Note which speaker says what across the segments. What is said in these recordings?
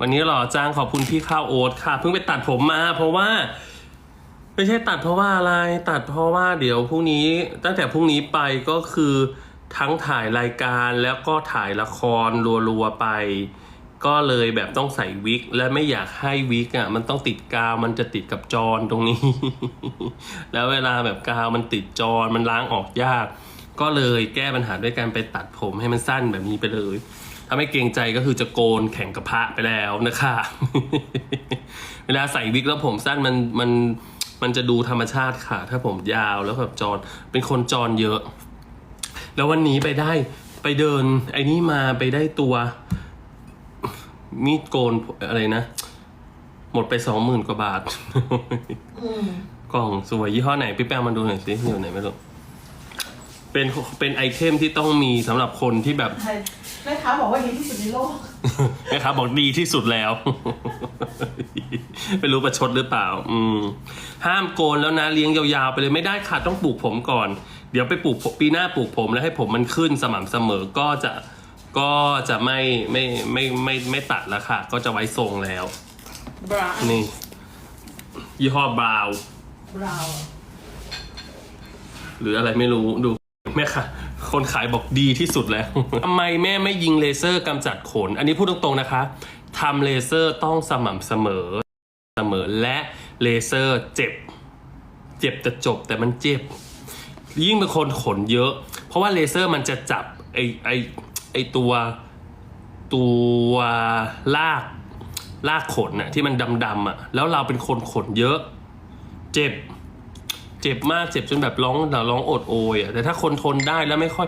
Speaker 1: วันนี้หล่อจ้างขอบคุณพี่ข้าวโอ๊ตค่ะ เพิ่งไปตัดผมมา เพราะว่า ไม่ใช่ตัดเพราะว่าอะไร ตัดเพราะว่าเดี๋ยวพรุ่งนี้ ตั้งแต่พรุ่งนี้ไปก็คือทั้งถ่ายรายการแล้วก็ถ่ายละครรัวๆไป ก็เลยแบบต้องใส่วิก และไม่อยากให้วิกอะมันต้องติดกาวมันจะติดกับจอนตรงนี้ แล้วเวลาแบบกาวมันติดจอนมันล้างออกยาก ก็เลยแก้ปัญหาด้วยการไปตัดผมให้มันสั้นแบบนี้ไปเลย ถ้าไม่เกรงใจก็คือจะโกนแข่งกับพระไปแล้วนะคะ เวลาใส่วิกแล้วผมสั้นมันมันมันจะดูธรรมชาติค่ะ ถ้าผมยาวแล้วแบบจอนเป็นคนจอนเยอะ แล้ววันนี้ไปได้ไปเดิน ไอ้นี่มาไปได้ตัว มีดโกนอะไรนะ หมดไปสองหมื่นกว่าบาท
Speaker 2: อืม
Speaker 1: กล่องสวยยี่ห้อไหนพี่แป้งมาดูหน่อยสิอยู่ไหนไม่รู้ เป็นเป็นไอเทมที่ต้องมีสำหรับคนที่แบบ
Speaker 2: ใช่แม่ค้าบอกว่าดีที่สุดในโลก
Speaker 1: แม่ค้าบอกดีที่สุดแล้ว ไม่รู้ประชดหรือเปล่า อืม ห้ามโกนแล้วนะเลี้ยงยาวๆไปเลยไม่ได้ค่ะต้องปลูกผมก่อน เดี๋ยวไปปลูกผมปีหน้าปลูกผมแล้วให้ผมมันขึ้นสม่ำเสมอก็จะก็จะไม่ไม่ไม่ไม่ไม่ไม่ตัดแล้วค่ะ ก็จะไว้ทรงแล้ว
Speaker 2: บราวน์
Speaker 1: นี่ ยี่ห้อบราวน์
Speaker 2: บราวน์
Speaker 1: หรืออะไรไม่รู้ดู แม่ค่ะคนขายบอกดีที่สุดแล้วทำไมแม่ไม่ยิงเลเซอร์กำจัดขน อันนี้พูดตรงๆนะคะทำเลเซอร์ต้องสม่ำเสมอเสมอและเลเซอร์เจ็บ เจ็บแต่จบแต่มันเจ็บ ยิ่งเป็นคนขนเยอะ เพราะว่าเลเซอร์มันจะจับไอไอไอตัวตัวลากลากขนน่ะที่มันดำๆอะแล้วเราเป็นคนขนเยอะ เจ็บ เจ็บมากเจ็บจนแบบร้องร้องโอดโอยอะแต่ถ้าคนทนได้แล้วไม่ค่อย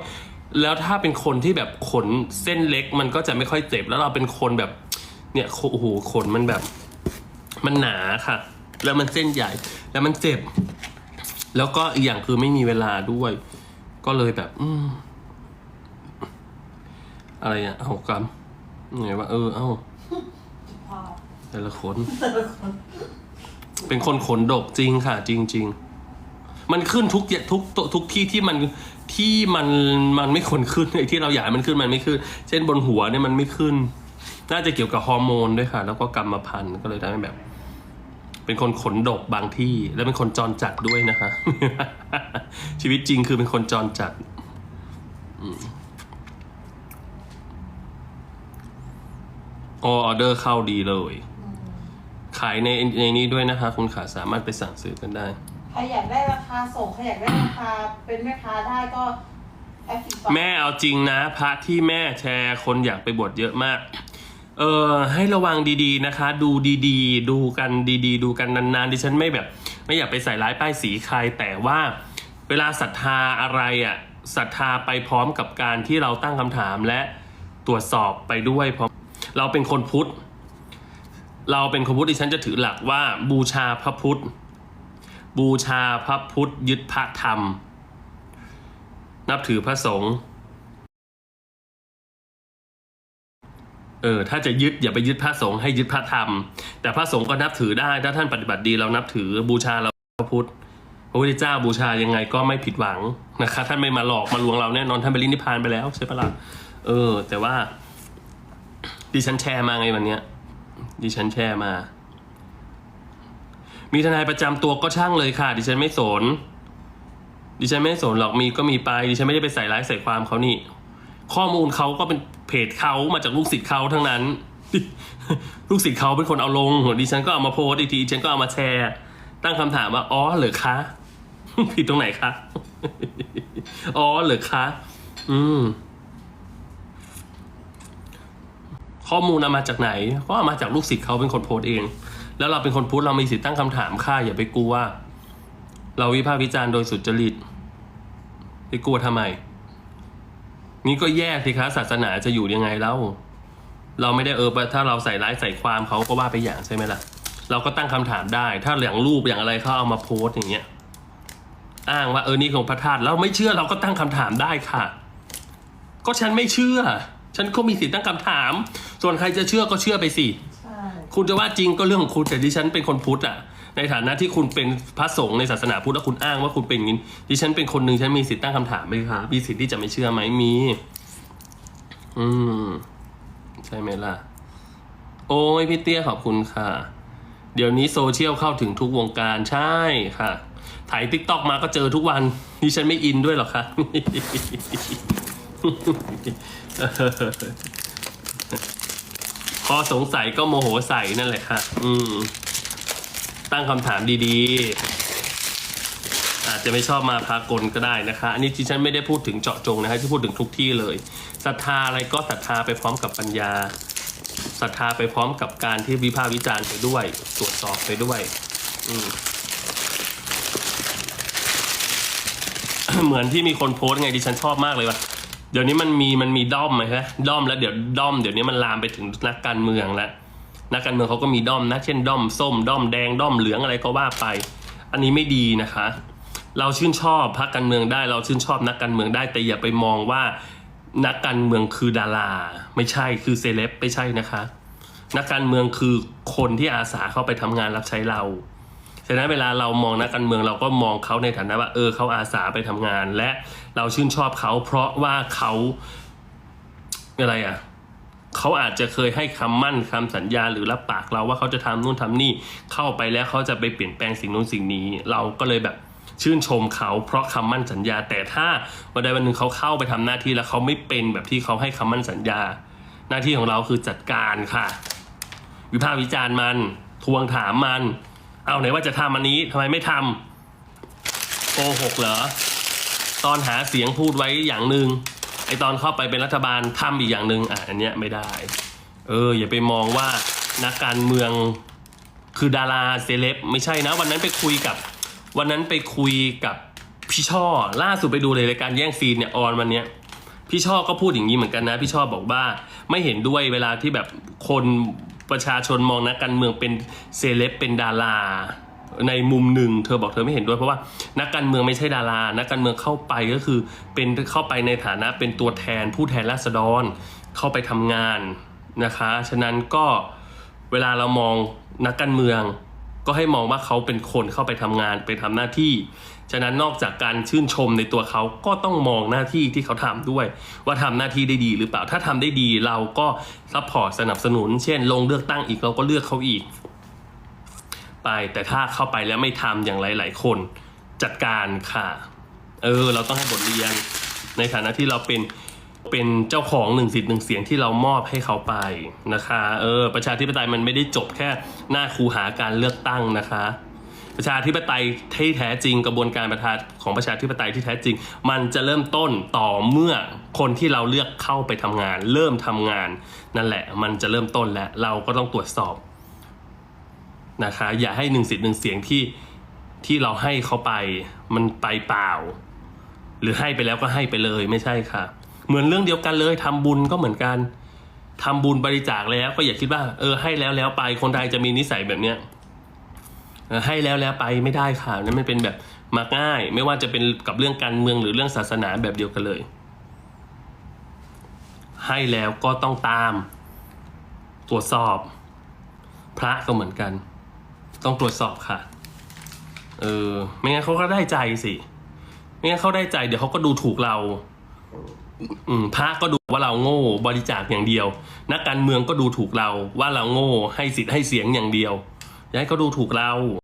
Speaker 1: แล้วถ้าเป็นคนที่แบบขนเส้นเล็กมันก็จะไม่ค่อยเจ็บแล้วเราเป็นคนแบบ เนี่ยโอ้โหขนมันแบบ มันหนาค่ะ แล้วมันเส้นใหญ่ แล้วมันเจ็บ แล้วก็อีกอย่างคือไม่มีเวลาด้วย ก็เลยแบบ อืมอะไรอะเอากำไงว่าเออเอ้า
Speaker 2: พอ
Speaker 1: แต่ละคน
Speaker 2: แต่ละคน
Speaker 1: เป็นคนขนดกจริงค่ะ จริง ๆ มันขึ้นทุกทุกทุกที่ที่มันที่มันมันไม่ควรขึ้นไอ้ที่เราอยากมันขึ้นมันไม่ขึ้น เช่นบนหัวเนี่ยมันไม่ขึ้น น่าจะเกี่ยวกับฮอร์โมนด้วยค่ะ แล้วก็กรรมพันธุ์ก็เลยทำให้แบบ เป็นคนขนดกบางที่ แล้วเป็นคนจรจัดด้วยนะคะ ชีวิตจริงคือเป็นคนจรจัดออเดอร์เข้าดีเลย ขายในในนี้ด้วยนะคะ คุณขาสามารถไปสั่งซื้อกันได้
Speaker 2: รอยากได้ราคาส่งใครอยากได้ราคาเป็นแม่ค้าได้ก็แอปพลิเคชัน
Speaker 1: แม่เอาจริงนะพระที่แม่แชร์คนอยากไปบวชเยอะมาก เออให้ระวังดีๆนะคะ ดูดีๆ ดูกันดีๆ ดูกันนานๆดิฉันไม่แบบ ไม่อยากไปใส่ร้ายป้ายสีใครแต่ว่า เวลาศรัทธาอะไรอะ่ะศรัทธาไปพร้อมกับการที่เราตั้งคำถามและตรวจสอบไปด้วยเพราะเราเป็นคนพุทธ เราเป็นคนพุทธดิฉันจะถือหลักว่าบูชาพระพุทธ บูชาพระพุทธยึดพระธรรม นับถือพระสงฆ์เออถ้าจะยึดอย่าไปยึดพระสงฆ์ให้ยึดพระธรรม แต่พระสงฆ์ก็นับถือได้ ถ้าท่านปฏิบัติดีเรานับถือบูชาเราพระพุทธพระพุทธเจ้าบูชายังไงก็ไม่ผิดหวังนะคะท่านไม่มาหลอกมาลวงเราแน่นอนท่านไปรินิพพานไปแล้วใช่ปะล่ะเออ แต่ว่าดิฉันแชร์มาไงวันเนี้ยดิฉันแชร์มา มีทนายประจำตัวก็ช่างเลยค่ะ ดิฉันไม่สน ดิฉันไม่สนหรอกมีก็มีไป ดิฉันไม่ได้ไปใส่ร้ายใส่ความเขานี่ ข้อมูลเขาก็เป็นเพจเขามาจากลูกศิษย์เขาทั้งนั้น ลูกศิษย์เขาเป็นคนเอาลงดิฉันก็เอามาโพสต์อีกทีดิฉันก็เอามาแชร์ ตั้งคำถามว่าอ๋อเหรอคะผิดตรงไหนคะอ๋อเหรอคะอืมข้อมูลเอามาจากไหน ก็เอามาจากลูกศิษย์เขาเป็นคนโพสต์เอง แล้วเราเป็นคนพูดเรามีสิทธิ์ตั้งคำถามค่ะอย่าไปกลัวเราวิพากษ์วิจารณ์โดยสุจริตไปกลัวทำไม นี่ก็แยกสิคะศาสนาจะอยู่ยังไงแล้วเราไม่ได้เออถ้าเราใส่ร้ายใส่ความเขาก็ว่าไปอย่างใช่ไหมล่ะ เราก็ตั้งคำถามได้ ถ้าอย่างรูปอย่างอะไรเขาเอามาโพสต์อย่างเงี้ยอ้างว่าเออนี่ของพระธาตุเราไม่เชื่อเราก็ตั้งคำถามได้ค่ะ ก็ฉันไม่เชื่อ ฉันก็มีสิทธิ์ตั้งคำถาม ส่วนใครจะเชื่อก็เชื่อไปสิ คุณจะว่าจริงก็เรื่องของคุณแต่ดิฉันเป็นคนพุทธอะ ในฐานะที่คุณเป็นพระสงฆ์ในศาสนาพุทธแล้วคุณอ้างว่าคุณเป็นอย่างนี้ดิฉันเป็นคนหนึ่งฉันมีสิทธิ์ตั้งคำถามไหมคะมีสิทธิ์ที่จะไม่เชื่อไหมมี อืม ใช่ไหมล่ะ โอ้ยพี่เตี้ยขอบคุณค่ะ เดี๋ยวนี้โซเชียลเข้าถึงทุกวงการใช่ค่ะถ่ายติ๊กต็อกมาก็เจอทุกวันนี่ฉันไม่อินด้วยหรอกค่ะ พอสงสัยก็โมโหใส่นั่นแหละค่ะ อืม ตั้งคำถามดีๆ อาจจะไม่ชอบมาพากลก็ได้นะคะ อันนี้ที่ฉันไม่ได้พูดถึงเจาะจงนะคะที่พูดถึงทุกที่เลยศรัทธาอะไรก็ศรัทธาไปพร้อมกับปัญญาศรัทธาไปพร้อมกับการที่วิพากษ์วิจารณ์ไปด้วย ตรวจสอบไปด้วย อืมเหมือนที่มีคนโพสต์ไงดิฉันชอบมากเลยว่ะ เดี๋ยวนี้มันมีมันมีด้อมไหมฮะด้อมแล้วเดี๋ยวด้อมเดี๋ยวนี้มันลามไปถึงนักการเมืองแล้วนักการเมืองเขาก็มีด้อมนะ เช่นด้อมส้มด้อมแดงด้อมเหลืองอะไรก็ว่าไป อันนี้ไม่ดีนะคะ เราชื่นชอบพรรคการเมืองได้เราชื่นชอบนักการเมืองได้ แต่อย่าไปมองว่านักการเมืองคือดารา ไม่ใช่คือเซเลบไม่ใช่นะคะ นักการเมืองคือคนที่อาสาเข้าไปทำงานรับใช้เรา ฉะนั้นเวลาเรามองนักการเมืองเราก็มองเขาในฐานะว่าเออเขาอาสาไปทำงาน และเราชื่นชอบเขาเพราะว่าเขาอะไรอะเขาอาจจะเคยให้คำมั่นคำสัญญาหรือรับปากเราว่าเขาจะทำนู่นทำนี่เข้าไปแล้วเขาจะไปเปลี่ยนแปลงสิ่งนู้นสิ่งนี้ เราก็เลยแบบชื่นชมเขาเพราะคำมั่นสัญญา แต่ถ้าวันใดวันหนึ่งเขาเข้าไปทำหน้าที่แล้วเขาไม่เป็นแบบที่เขาให้คำมั่นสัญญา หน้าที่ของเราคือจัดการค่ะ วิพากษ์วิจารณ์มัน ทวงถามมัน เอาไหนว่าจะทำอันนี้ทำไมไม่ทำโกหกเหรอ ตอนหาเสียงพูดไว้อย่างหนึ่งไอตอนเข้าไปเป็นรัฐบาลทำอีกอย่างหนึ่งอะอันเนี้ยไม่ได้ เออ อย่าไปมองว่านักการเมืองคือดาราเซเลบไม่ใช่นะ วันนั้นไปคุยกับ วันนั้นไปคุยกับพี่ช่อ ล่าสุดไปดูเลยรายการแย่งซีนเนี่ยออนวันเนี้ยพี่ช่อก็พูดอย่างนี้เหมือนกันนะ พี่ช่อบอกว่าไม่เห็นด้วยเวลาที่แบบคน ประชาชนมองนักการเมืองเป็นเซเลบเป็นดาราในมุมหนึ่งเธอบอกเธอไม่เห็นด้วยเพราะว่านักการเมืองไม่ใช่ดารา นักการเมืองเข้าไปก็คือเป็นเข้าไปในฐานะเป็นตัวแทนผู้แทนราษฎรเข้าไปทำงานนะคะ ฉะนั้นก็เวลาเรามองนักการเมือง ก็ให้มองว่าเขาเป็นคนเข้าไปทำงานไปทำหน้าที่ ฉะนั้นนอกจากการชื่นชมในตัวเขาก็ต้องมองหน้าที่ที่เขาทำด้วย ว่าทำหน้าที่ได้ดีหรือเปล่าถ้าทำได้ดีเราก็ซัพพอร์ตสนับสนุน เช่น ลงเลือกตั้งอีกเราก็เลือกเขาอีก ไปแต่ถ้าเข้าไปแล้วไม่ทำอย่างหลาย ๆ คนจัดการค่ะ เออ เราต้องให้บทเรียนในฐานะที่เราเป็น เป็นเจ้าของหนึ่งสิทธิ์หนึ่งเสียงที่เรามอบให้เขาไปนะคะเออประชาธิปไตยมันไม่ได้จบแค่หน้าคูหาการเลือกตั้งนะคะ ประชาธิปไตยที่แท้จริงกระบวนการประชาของประชาธิปไตยที่แท้จริง มันจะเริ่มต้นต่อเมื่อคนที่เราเลือกเข้าไปทำงาน เริ่มทำงานนั่นแหละ มันจะเริ่มต้นแล้วเราก็ต้องตรวจสอบนะคะอย่าให้หนึ่งสิทธิ์หนึ่งเสียงที่ที่เราให้เขาไปมันไปเปล่า หรือให้ไปแล้วก็ให้ไปเลยไม่ใช่ค่ะ เหมือนเรื่องเดียวกันเลยทำบุญก็เหมือนกันทำบุญบริจาคแล้ว ก็อย่าคิดว่า เออให้แล้วแล้วไปคนไทยจะมีนิสัยแบบเนี้ยให้แล้วแล้วไปไม่ได้ค่ะนั่นมันเป็นแบบมาง่าย ไม่ว่าจะเป็นกับเรื่องการเมืองหรือเรื่องศาสนาแบบเดียวกันเลย ให้แล้วก็ต้องตาม ตรวจสอบ พระก็เหมือนกัน ต้องตรวจสอบค่ะเออไม่งั้นเขาก็ได้ใจสิไม่งั้นเขาได้ใจ เดี๋ยวเขาก็ดูถูกเรา อืมพระก็ดูว่าเราโง่บริจาคอย่างเดียว นักการเมืองก็ดูถูกเราว่าเราโง่ให้สิทธิ์ให้เสียงอย่างเดียวอย่าให้เขาดูถูกเรา